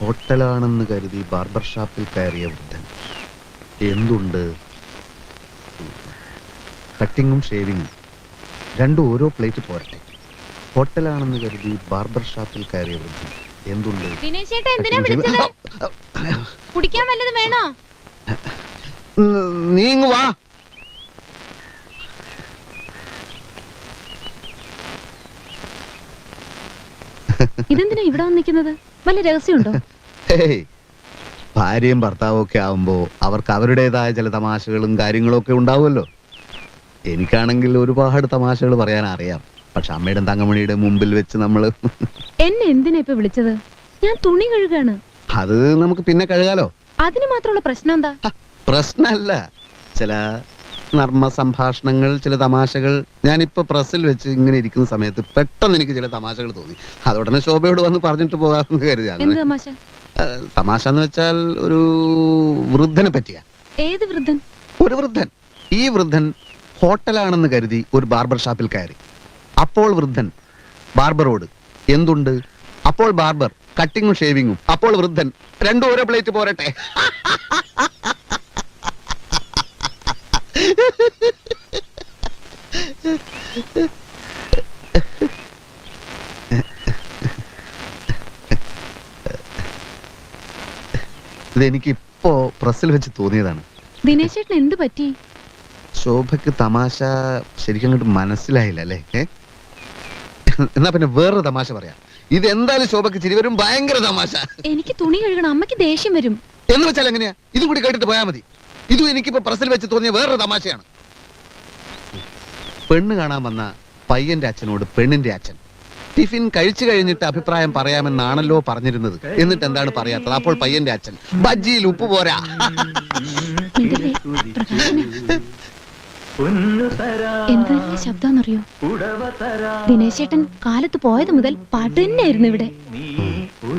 ഹോട്ടലാണെന്ന് കരുതി ബാർബർ ഷാപ്പിൽ കയറിയ വൃദ്ധൻ. എന്തുണ്ട്? കട്ടിങ്ങും ഷേവിങ്ങും. രണ്ടും ഓരോ പ്ലേറ്റ് പോരട്ടെ. ഹോട്ടലാണെന്ന് കരുതി ബാർബർ ഷാപ്പിൽ കയറിയ വൃദ്ധൻ. എന്തുണ്ട്? ദിനേശ് എന്തിനാ വിളിച്ചത്? കുടിക്കാൻ വല്ലതും വേണോ? ഉം, നീ ഇങ്ങ് വാ. ഇതെന്തിനാ ഇവിടെ വന്നിരിക്കുന്നത്? വല്ല രഹസ്യമുണ്ടോ? ഭാര്യയും ഭർത്താവും ഒക്കെ ആവുമ്പോ അവർക്ക് അവരുടേതായ ചില തമാശകളും കാര്യങ്ങളും ഒക്കെ ഉണ്ടാവുമല്ലോ. എനിക്കാണെങ്കിൽ ഒരുപാട് തമാശകൾ പറയാൻ അറിയാം. പക്ഷെ അമ്മയുടെ തങ്കമണിയുടെ മുമ്പിൽ വെച്ച് നമ്മൾ എന്നെ എന്തിനാ ഇപ്പൊ വിളിച്ചത്? ഞാൻ തുണി കഴുകാണ്. അത് നമുക്ക് പിന്നെ കഴുകാലോ? അതിന് മാത്രമുള്ള പ്രശ്നം എന്താ? പ്രശ്നമല്ല ചില നർമ്മ സംഭാഷണങ്ങൾ ചില തമാശകൾ ഞാനിപ്പോ പ്രസിൽ വെച്ച് ഇങ്ങനെ ഇരിക്കുന്ന സമയത്ത് പെട്ടെന്ന് എനിക്ക് ചില തമാശകൾ തോന്നി. അതോടനെ ശോഭയോട് വന്ന് പറഞ്ഞിട്ട് പോകാമെന്ന് കരുതിയാണ് എന്ത് തമാശ? തമാശ എന്ന് വെച്ചാൽ ഒരു വൃദ്ധനെ പറ്റിയ. ഏത് വൃദ്ധൻ? ഒരു വൃദ്ധൻ. ഈ വൃദ്ധൻ ഹോട്ടലാണെന്ന് കരുതി ഒരു ബാർബർ ഷാപ്പിൽ കയറി. അപ്പോൾ വൃദ്ധൻ ബാർബറോട് എന്തുണ്ട്? അപ്പോൾ ബാർബർ കട്ടിങ്ങും ഷേവിങ്ങും. അപ്പോൾ വൃദ്ധൻ രണ്ടും ഓരോ പ്ലേറ്റ് പോരട്ടെ. ഇതെനിക്ക് ഇപ്പോ പ്രസിൽ വെച്ച് തോന്നിയതാണ്. ദിനേശ് ചേട്ടൻ എന്ത് പറ്റി? ശോഭയ്ക്ക് തമാശ ശരിക്കും അങ്ങോട്ട് മനസ്സിലായില്ല അല്ലേ? ഏ? എന്നാ പിന്നെ വേറൊരു തമാശ പറയാം. ഇത് എന്തായാലും ശോഭയ്ക്ക് ചിരി വരും ഭയങ്കര തമാശ. എനിക്ക് തുണി കഴുകണം അമ്മയ്ക്ക് ദേഷ്യം വരും. എന്ന് വെച്ചാൽ എങ്ങനെയാ? ഇതും കൂടി കേട്ടിട്ട് പോയാൽ മതി. ഇതും എനിക്കിപ്പോ പ്രസിൽ വെച്ച് തോന്നിയ വേറൊരു തമാശയാണ്. പെണ്ണ് കാണാൻ വന്ന പയ്യന്റെ അച്ഛനോട് പെണ്ണിന്റെ അച്ഛൻ. ടിഫിൻ കഴിച്ചു കഴിഞ്ഞിട്ട് അഭിപ്രായം പറയാമെന്നാണല്ലോ പറഞ്ഞിരുന്നത്. എന്നിട്ട് എന്താണ് പറയാത്തത്? അപ്പോൾ പയ്യന്റെ അച്ഛൻ ബജ്ജിയിൽ ഉപ്പ് പോരാ. മിണ്ടല്ലേ? ദിനേശേട്ടൻ ശബ്ദമെന്നറിയോ കാലത്ത് പോയത് മുതൽ പാട്ട് തന്നെയായിരുന്നു ഇവിടെ.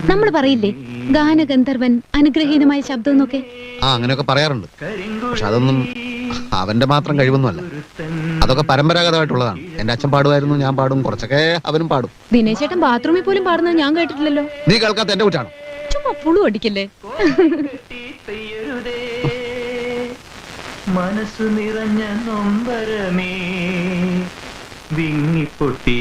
നമ്മൾ പറയില്ലേ ഗാനഗന്ധർവൻ അനുഗ്രഹീതമായ ശബ്ദം എന്നൊക്കെ? ആ അങ്ങനെയൊക്കെ പറയാറുണ്ട്. പക്ഷെ അതൊന്നും അവന്റെ മാത്രം കഴിവൊന്നുമല്ല. അതൊക്കെ പരമ്പരാഗതമായിട്ടുള്ളതാണ്. എന്റെ അച്ഛൻ പാടുമായിരുന്നു ഞാൻ പാടും കുറച്ചൊക്കെ അവനും പാടും. ദിനേശേട്ടൻ ബാത്റൂമിൽ പോലും പാടുന്നത് ഞാൻ കേട്ടിട്ടില്ലല്ലോ. നീ കേൾക്കാത്ത എന്റെ കുറ്റാണ്? ചുമ്മാ പുളു അടിക്കല്ലേ? മനസ്സു നിറഞ്ഞ നൊമ്പരമേ വിങ്ങിപ്പൊട്ടി